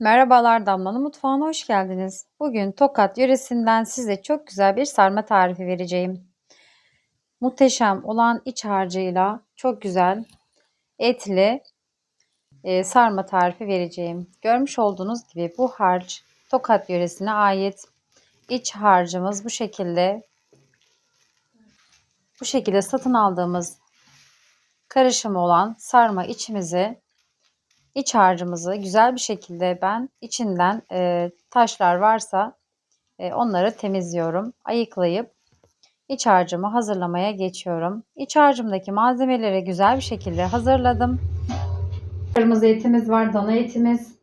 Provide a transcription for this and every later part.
Merhabalar Damla'nın mutfağına hoş geldiniz. Bugün Tokat yöresinden size çok güzel bir sarma tarifi vereceğim. Muhteşem olan iç harcıyla çok güzel etli e, sarma tarifi vereceğim. Görmüş olduğunuz gibi bu harç Tokat yöresine ait. İç harcımız bu şekilde. Bu şekilde satın aldığımız karışımı olan sarma içimizi iç harcımızı güzel bir şekilde ben içinden e, taşlar varsa e, onları temizliyorum. Ayıklayıp iç harcımı hazırlamaya geçiyorum. İç harcımdaki malzemeleri güzel bir şekilde hazırladım. Kırmızı etimiz var, dana etimiz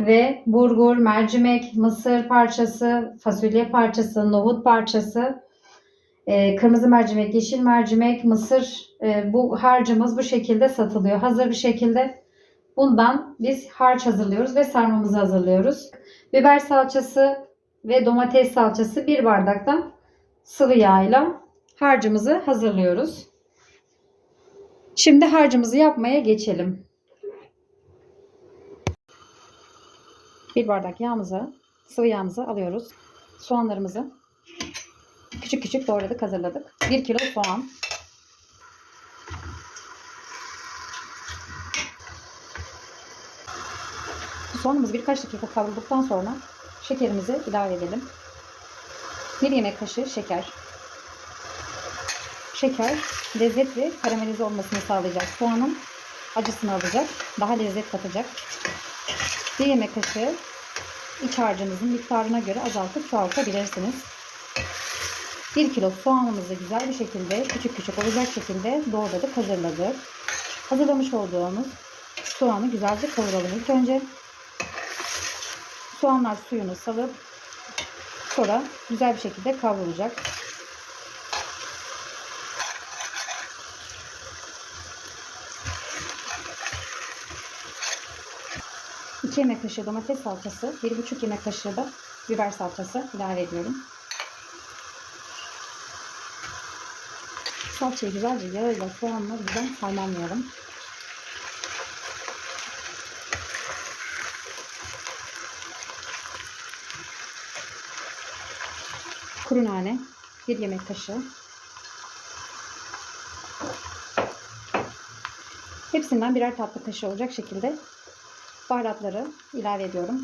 ve burgur, mercimek, mısır parçası, fasulye parçası, nohut parçası, e, kırmızı mercimek, yeşil mercimek, mısır e, bu harcımız bu şekilde satılıyor. Hazır bir şekilde Bundan biz harç hazırlıyoruz ve sarmamızı hazırlıyoruz. Biber salçası ve domates salçası bir bardaktan sıvı yağ harcımızı hazırlıyoruz. Şimdi harcımızı yapmaya geçelim. Bir bardak yağımızı, sıvı yağımızı alıyoruz. Soğanlarımızı küçük küçük doğradık, hazırladık. 1 kilo soğan, Soğanımız birkaç dakika kavrulduktan sonra şekerimizi ilave edelim. 1 yemek kaşığı şeker. Şeker lezzetli karamelize olmasını sağlayacak. Soğanın acısını alacak. Daha lezzet katacak. 1 yemek kaşığı iç harcınızın miktarına göre azaltıp çoğaltabilirsiniz. 1 kilo soğanımızı güzel bir şekilde küçük küçük olacak şekilde doğradık, hazırladık. Hazırlamış olduğumuz soğanı güzelce kavuralım ilk önce. Soğanlar suyunu salıp sonra güzel bir şekilde kavrulacak. İki yemek kaşığı domates salçası, bir buçuk yemek kaşığı da biber salçası ilave ediyorum. Salçayı güzelce yağıyla soğanla güzel harmanlayalım. Kuru nane 1 yemek kaşığı. Hepsinden birer tatlı kaşığı olacak şekilde baharatları ilave ediyorum.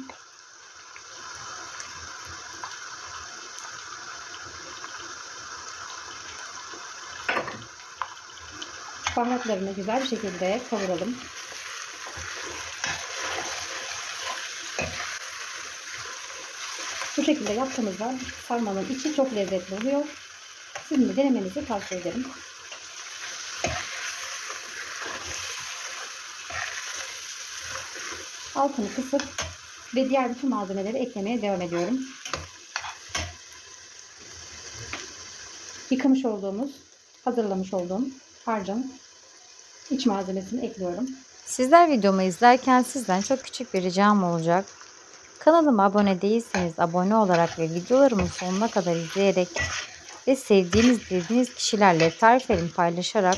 Baharatlarını güzel bir şekilde kavuralım. Şekilde yaptığımızda sarmanın içi çok lezzetli oluyor. Sizin de denemenizi tavsiye ederim. Altını kısıp ve diğer bütün malzemeleri eklemeye devam ediyorum. Yıkamış olduğumuz, hazırlamış olduğum harcın iç malzemesini ekliyorum. Sizler videomu izlerken sizden çok küçük bir ricam olacak. Kanalıma abone değilseniz abone olarak ve videolarımı sonuna kadar izleyerek ve sevdiğiniz bildiğiniz kişilerle tariflerimi paylaşarak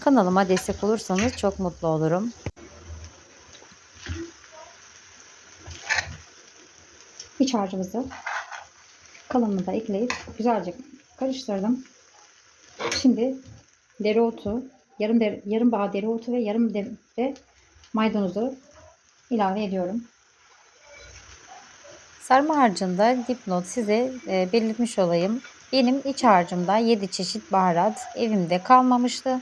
kanalıma destek olursanız çok mutlu olurum. İç harcımızı kalanını da ekleyip güzelce karıştırdım. Şimdi dereotu, yarım dere, yarım bağ dereotu ve yarım de maydanozu ilave ediyorum. Sarma harcında dipnot size e, belirtmiş olayım. Benim iç harcımda 7 çeşit baharat evimde kalmamıştı.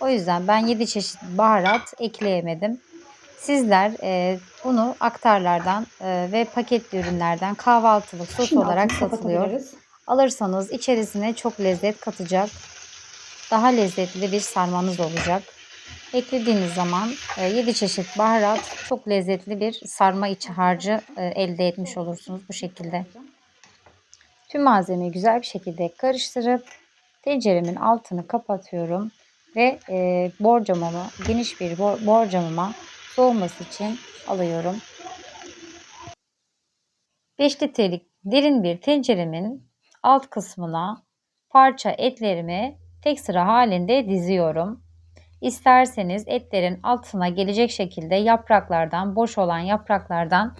O yüzden ben 7 çeşit baharat ekleyemedim. Sizler e, bunu aktarlardan e, ve paketli ürünlerden kahvaltılık sos Şimdi olarak satılıyor. Alırsanız içerisine çok lezzet katacak. Daha lezzetli bir sarmanız olacak. Eklediğiniz zaman 7 e, çeşit baharat çok lezzetli bir sarma içi harcı e, elde etmiş olursunuz bu şekilde. Tüm malzemeyi güzel bir şekilde karıştırıp tenceremin altını kapatıyorum ve e, borcamımı geniş bir borcamıma soğuması için alıyorum. 5 litrelik derin bir tenceremin alt kısmına parça etlerimi tek sıra halinde diziyorum. İsterseniz etlerin altına gelecek şekilde yapraklardan, boş olan yapraklardan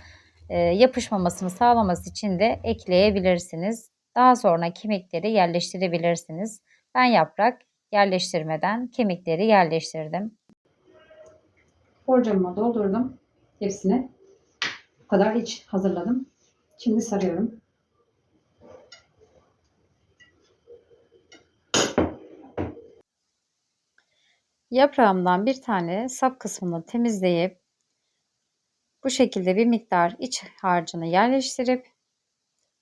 e, yapışmamasını sağlaması için de ekleyebilirsiniz. Daha sonra kemikleri yerleştirebilirsiniz. Ben yaprak yerleştirmeden kemikleri yerleştirdim. Borcamıma doldurdum hepsini. Bu kadar iç hazırladım. Şimdi sarıyorum. Yaprağımdan bir tane sap kısmını temizleyip bu şekilde bir miktar iç harcını yerleştirip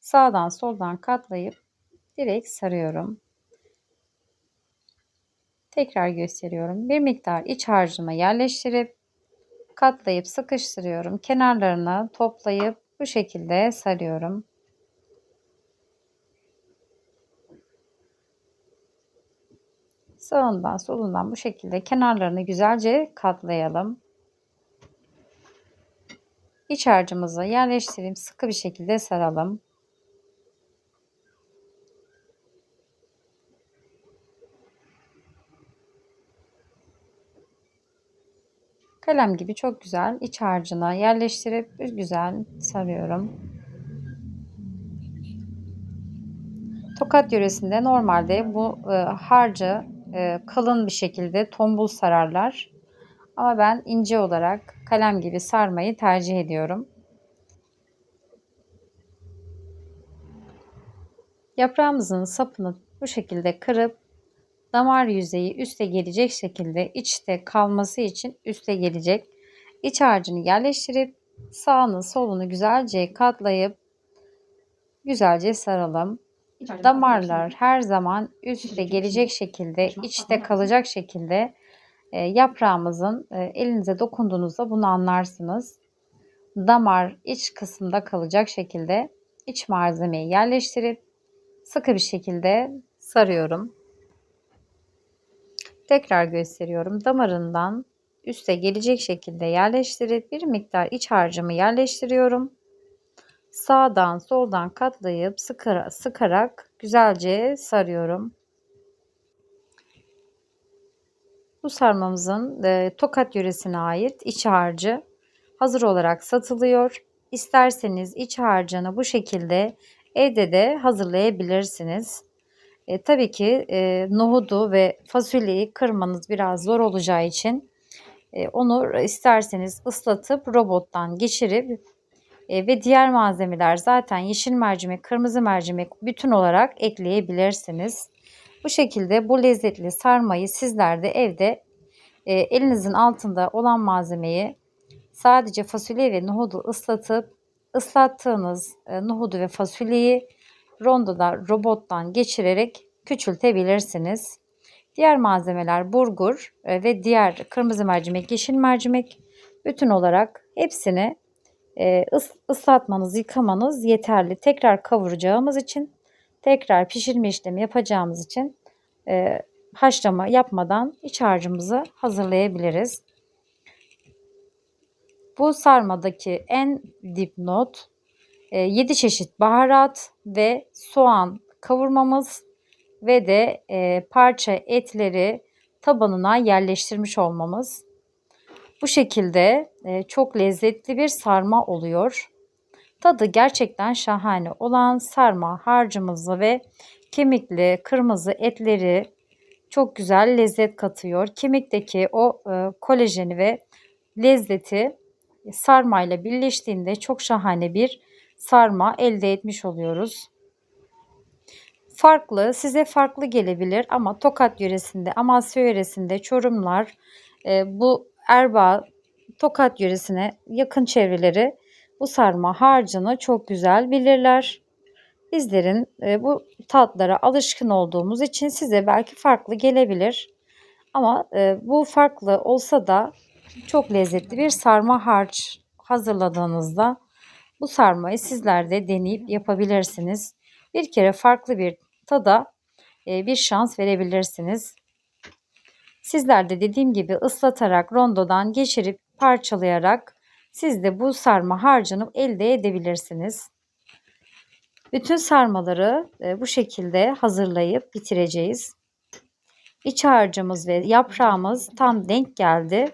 sağdan soldan katlayıp direkt sarıyorum. Tekrar gösteriyorum. Bir miktar iç harcımı yerleştirip katlayıp sıkıştırıyorum. Kenarlarına toplayıp bu şekilde sarıyorum. Sağından solundan bu şekilde kenarlarını güzelce katlayalım. İç harcımızı yerleştireyim. Sıkı bir şekilde saralım. Kalem gibi çok güzel iç harcına yerleştirip güzel sarıyorum. Tokat yöresinde normalde bu e, harcı kalın bir şekilde tombul sararlar. Ama ben ince olarak kalem gibi sarmayı tercih ediyorum. Yaprağımızın sapını bu şekilde kırıp damar yüzeyi üste gelecek şekilde içte kalması için üste gelecek iç harcını yerleştirip sağını solunu güzelce katlayıp güzelce saralım. Damarlar her zaman üstte gelecek şekilde, içte kalacak şekilde e, yaprağımızın e, elinize dokunduğunuzda bunu anlarsınız. Damar iç kısımda kalacak şekilde iç malzemeyi yerleştirip sıkı bir şekilde sarıyorum. Tekrar gösteriyorum. Damarından üste gelecek şekilde yerleştirip bir miktar iç harcımı yerleştiriyorum. Sağdan soldan katlayıp sıkara, sıkarak güzelce sarıyorum. Bu sarmamızın e, Tokat yöresine ait iç harcı hazır olarak satılıyor. İsterseniz iç harcını bu şekilde evde de hazırlayabilirsiniz. E, tabii ki e, nohudu ve fasulyeyi kırmanız biraz zor olacağı için e, onu isterseniz ıslatıp robottan geçirip e, ve diğer malzemeler zaten yeşil mercimek, kırmızı mercimek bütün olarak ekleyebilirsiniz. Bu şekilde bu lezzetli sarmayı sizler de evde e, elinizin altında olan malzemeyi sadece fasulye ve nohudu ıslatıp ıslattığınız e, nohudu ve fasulyeyi rondoda robottan geçirerek küçültebilirsiniz. Diğer malzemeler burgur e, ve diğer kırmızı mercimek, yeşil mercimek bütün olarak hepsini e, ıslatmanız, yıkamanız yeterli. Tekrar kavuracağımız için, tekrar pişirme işlemi yapacağımız için e, haşlama yapmadan iç harcımızı hazırlayabiliriz. Bu sarmadaki en dipnot 7 e, çeşit baharat ve soğan kavurmamız ve de e, parça etleri tabanına yerleştirmiş olmamız. Bu şekilde e, çok lezzetli bir sarma oluyor. Tadı gerçekten şahane olan sarma harcımızı ve kemikli kırmızı etleri çok güzel lezzet katıyor. Kemikteki o e, kolajeni ve lezzeti sarmayla birleştiğinde çok şahane bir sarma elde etmiş oluyoruz. Farklı, size farklı gelebilir ama Tokat yöresinde, Amasya yöresinde Çorumlar, e, bu Erbaa, Tokat yöresine yakın çevreleri bu sarma harcını çok güzel bilirler. Bizlerin e, bu tatlara alışkın olduğumuz için size belki farklı gelebilir. Ama e, bu farklı olsa da çok lezzetli bir sarma harç hazırladığınızda bu sarmayı sizler de deneyip yapabilirsiniz. Bir kere farklı bir tada e, bir şans verebilirsiniz. Sizler de dediğim gibi ıslatarak rondodan geçirip parçalayarak siz de bu sarma harcını elde edebilirsiniz. Bütün sarmaları e, bu şekilde hazırlayıp bitireceğiz. İç harcımız ve yaprağımız tam denk geldi.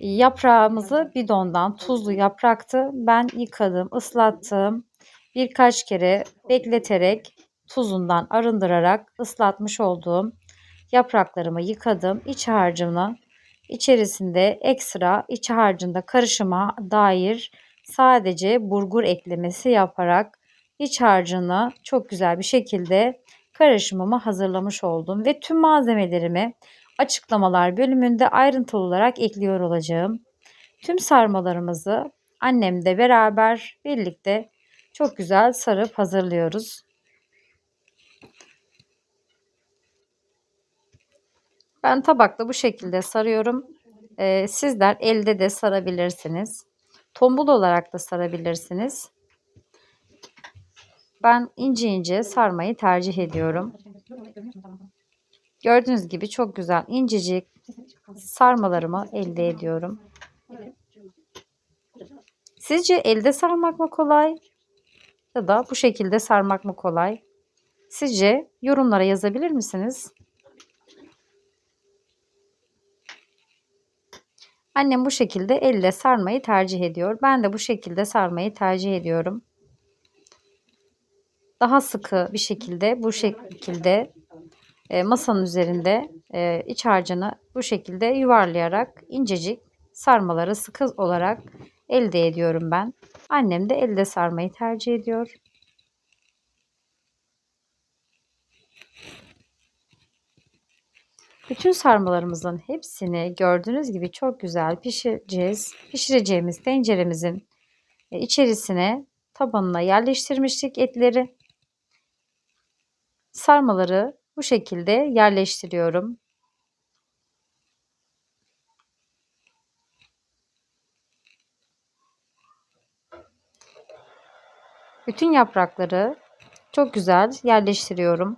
Yaprağımızı bidondan tuzlu yapraktı. Ben yıkadım, ıslattım. Birkaç kere bekleterek tuzundan arındırarak ıslatmış olduğum yapraklarımı yıkadım. İç harcını içerisinde ekstra iç harcında karışıma dair sadece burgur eklemesi yaparak iç harcını çok güzel bir şekilde karışımımı hazırlamış oldum ve tüm malzemelerimi açıklamalar bölümünde ayrıntılı olarak ekliyor olacağım. Tüm sarmalarımızı annemle beraber birlikte çok güzel sarıp hazırlıyoruz. Ben tabakta bu şekilde sarıyorum. Ee, sizler elde de sarabilirsiniz. Tombul olarak da sarabilirsiniz. Ben ince ince sarmayı tercih ediyorum. Gördüğünüz gibi çok güzel incecik sarmalarımı elde ediyorum. Sizce elde sarmak mı kolay ya da bu şekilde sarmak mı kolay? Sizce yorumlara yazabilir misiniz? Annem bu şekilde elle sarmayı tercih ediyor. Ben de bu şekilde sarmayı tercih ediyorum. Daha sıkı bir şekilde bu şekilde e, masanın üzerinde e, iç harcını bu şekilde yuvarlayarak incecik sarmaları sıkı olarak elde ediyorum ben. Annem de elde sarmayı tercih ediyor. Bütün sarmalarımızın hepsini gördüğünüz gibi çok güzel pişireceğiz. Pişireceğimiz tenceremizin e, içerisine tabanına yerleştirmiştik etleri. Sarmaları bu şekilde yerleştiriyorum. Bütün yaprakları çok güzel yerleştiriyorum.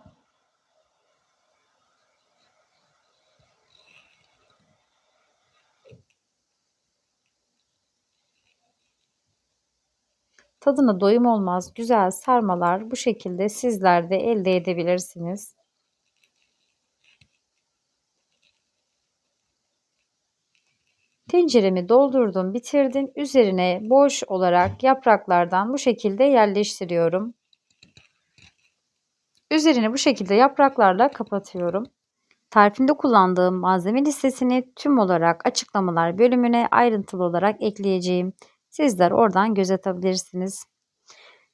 Tadına doyum olmaz güzel sarmalar bu şekilde sizler de elde edebilirsiniz. Tenceremi doldurdum, bitirdim. Üzerine boş olarak yapraklardan bu şekilde yerleştiriyorum. Üzerini bu şekilde yapraklarla kapatıyorum. Tarifinde kullandığım malzeme listesini tüm olarak açıklamalar bölümüne ayrıntılı olarak ekleyeceğim. Sizler oradan göz atabilirsiniz.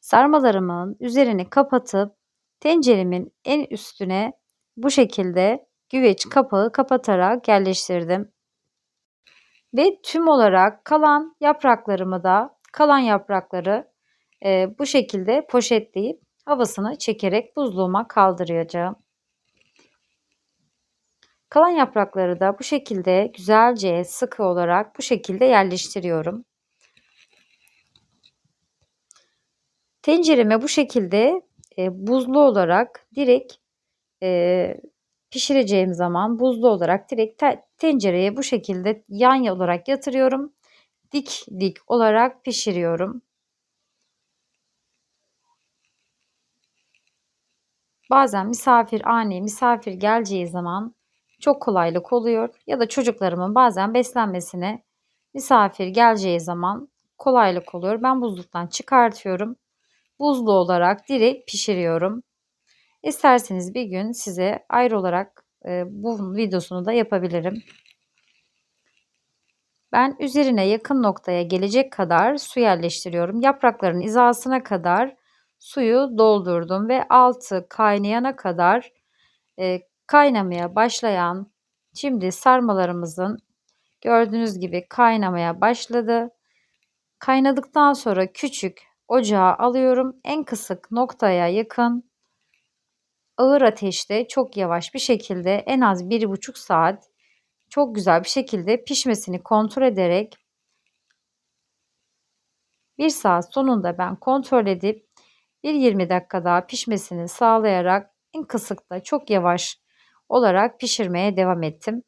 Sarmalarımın üzerini kapatıp tenceremin en üstüne bu şekilde güveç kapağı kapatarak yerleştirdim. Ve tüm olarak kalan yapraklarımı da kalan yaprakları e, bu şekilde poşetleyip havasını çekerek buzluğuma kaldıracağım. Kalan yaprakları da bu şekilde güzelce sıkı olarak bu şekilde yerleştiriyorum. Tencereme bu şekilde e, buzlu olarak direkt e, pişireceğim zaman buzlu olarak direkt te tencereye bu şekilde yan olarak yatırıyorum. Dik dik olarak pişiriyorum. Bazen misafir ani misafir geleceği zaman çok kolaylık oluyor ya da çocuklarımın bazen beslenmesine misafir geleceği zaman kolaylık oluyor. Ben buzluktan çıkartıyorum buzlu olarak direkt pişiriyorum. İsterseniz bir gün size ayrı olarak e, bu videosunu da yapabilirim. Ben üzerine yakın noktaya gelecek kadar su yerleştiriyorum. Yaprakların hizasına kadar suyu doldurdum ve altı kaynayana kadar e, kaynamaya başlayan şimdi sarmalarımızın gördüğünüz gibi kaynamaya başladı. Kaynadıktan sonra küçük Ocağa alıyorum. En kısık noktaya yakın ağır ateşte çok yavaş bir şekilde en az bir buçuk saat çok güzel bir şekilde pişmesini kontrol ederek bir saat sonunda ben kontrol edip bir 20 dakika daha pişmesini sağlayarak en kısıkta çok yavaş olarak pişirmeye devam ettim.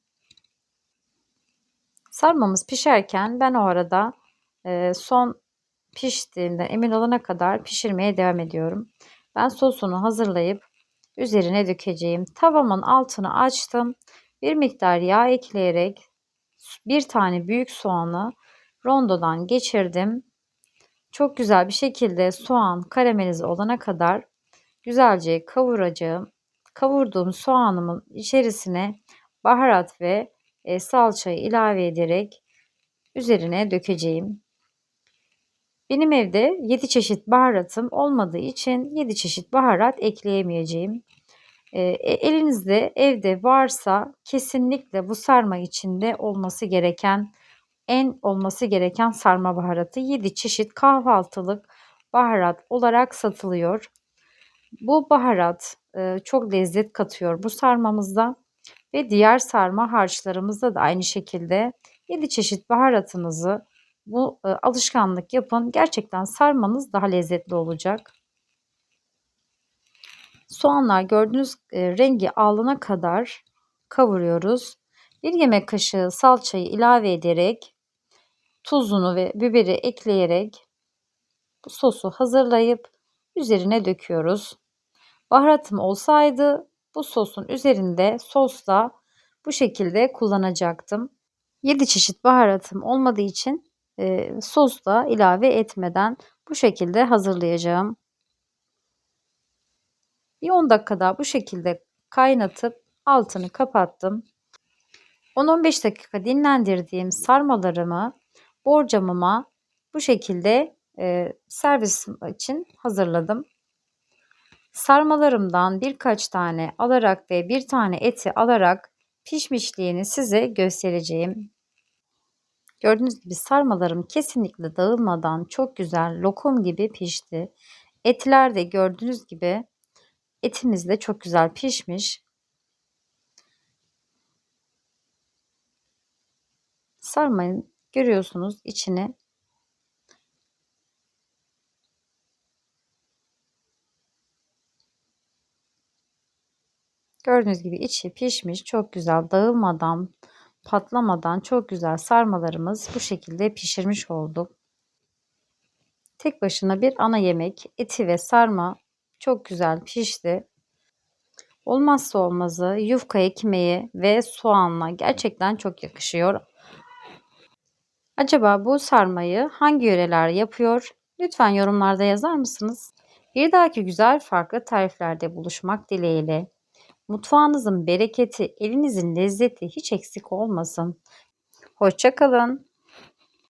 Sarmamız pişerken ben o arada son piştiğinden emin olana kadar pişirmeye devam ediyorum. Ben sosunu hazırlayıp üzerine dökeceğim. Tavamın altını açtım. bir miktar yağ ekleyerek bir tane büyük soğanı rondodan geçirdim. Çok güzel bir şekilde soğan karamelize olana kadar güzelce kavuracağım. Kavurduğum soğanımın içerisine baharat ve e, salçayı ilave ederek üzerine dökeceğim. Benim evde 7 çeşit baharatım olmadığı için 7 çeşit baharat ekleyemeyeceğim. E, elinizde evde varsa kesinlikle bu sarma içinde olması gereken en olması gereken sarma baharatı 7 çeşit kahvaltılık baharat olarak satılıyor. Bu baharat e, çok lezzet katıyor bu sarmamızda ve diğer sarma harçlarımızda da aynı şekilde 7 çeşit baharatınızı bu e, alışkanlık yapın. Gerçekten sarmanız daha lezzetli olacak. Soğanlar gördüğünüz e, rengi alana kadar kavuruyoruz. Bir yemek kaşığı salçayı ilave ederek tuzunu ve biberi ekleyerek bu sosu hazırlayıp üzerine döküyoruz. Baharatım olsaydı bu sosun üzerinde sosla bu şekilde kullanacaktım. 7 çeşit baharatım olmadığı için e, sosla ilave etmeden bu şekilde hazırlayacağım. Bir 10 dakika daha bu şekilde kaynatıp altını kapattım. 10-15 dakika dinlendirdiğim sarmalarımı borcamıma bu şekilde e, servis için hazırladım. Sarmalarımdan birkaç tane alarak ve bir tane eti alarak pişmişliğini size göstereceğim. Gördüğünüz gibi sarmalarım kesinlikle dağılmadan çok güzel lokum gibi pişti. Etler de gördüğünüz gibi etimiz de çok güzel pişmiş. Sarmayın görüyorsunuz içini Gördüğünüz gibi içi pişmiş, çok güzel dağılmadan, patlamadan çok güzel sarmalarımız bu şekilde pişirmiş olduk. Tek başına bir ana yemek, eti ve sarma çok güzel pişti. Olmazsa olmazı yufka ekmeği ve soğanla gerçekten çok yakışıyor. Acaba bu sarmayı hangi yöreler yapıyor? Lütfen yorumlarda yazar mısınız? Bir dahaki güzel farklı tariflerde buluşmak dileğiyle. Mutfağınızın bereketi, elinizin lezzeti hiç eksik olmasın. Hoşçakalın.